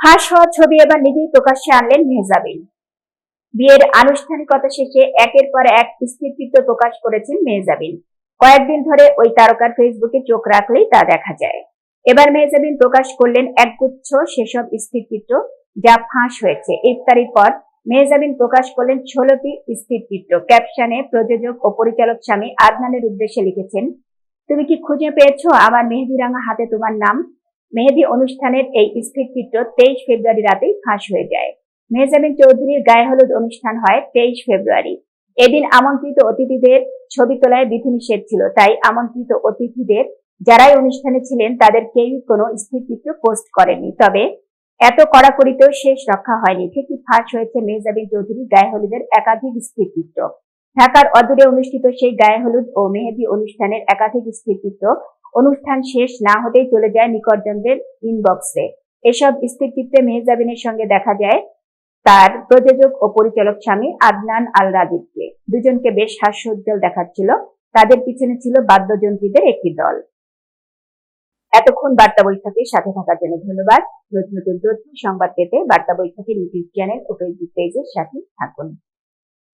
ফাঁস হওয়া ছবি এবার নিজেই প্রকাশ্যে আনলেন মেহজাবিন। বিয়ের আনুষ্ঠানিকতা শেষে একের পর এক স্থিরচিত্র প্রকাশ করেছেন মেহজাবিন। কয়েকদিন ধরে ওই তারকার ফেসবুকে চোখ রাখলেই তা দেখা যায়। এবার মেহজাবিন প্রকাশ করলেন একগুচ্ছ সেসব স্থিরচিত্র যা ফাঁস হয়েছে। ইফতারির পর মেহজাবিন প্রকাশ করলেন ষোলোটি স্থিরচিত্র ক্যাপশনে প্রযোজক ও পরিচালক স্বামী আদনানের উদ্দেশ্যে লিখেছেন, তুমি কি খুঁজে পেয়েছ আমার মেহেদিরাঙা হাতে তোমার নাম? মেহেদি অনুষ্ঠানের এই স্থিরচিত্র তেইশ ফেব্রুয়ারি রাতেই ফাঁস হয়ে যায়। মেহজাবিন চৌধুরীর গায়ে হলুদ অনুষ্ঠান হয় তেইশ ফেব্রুয়ারি। এদিন আমন্ত্রিত অতিথিদের ছবি তোলায় বিধিনিষেধ ছিল, তাই আমন্ত্রিত অতিথিদের যারাই অনুষ্ঠানে ছিলেন তাদের কেউই কোনো স্থিরচিত্র পোস্ট করেনি। তবে এত কড়াকড়িতেও শেষ রক্ষা হয়নি, ঠিকই ফাঁস হয়েছে মেহজাবিন চৌধুরী গায়ে হলুদের একাধিক স্থিরচিত্র ঢাকার অদূরে অনুষ্ঠিত সেই গায়ে হলুদ ও মেহেদি অনুষ্ঠানের একাধিক স্থিরচিত্র অনুষ্ঠান শেষ না হতেই চলে যায় নিকটজনদের ইনবক্সে এসব স্থিরচিত্রে মেহজাবিনের সঙ্গে দেখা যায় তার প্রযোজক ও পরিচালক স্বামী আদনান আল রাজীবকে দুজনকে বেশ হাস্যোজ্জ্বল দেখাচ্ছিল। তাদের পিছনে ছিল বাদ্যযন্ত্রীদের একটি দল। এতক্ষণ বার্তা বৈঠকের সাথে থাকার জন্য ধন্যবাদ। নতুন নতুন তথ্য সংবাদ পেতে বার্তা বৈঠকের ইউটিউব চ্যানেল ও ফেসবুক পেজের সাথে থাকুন।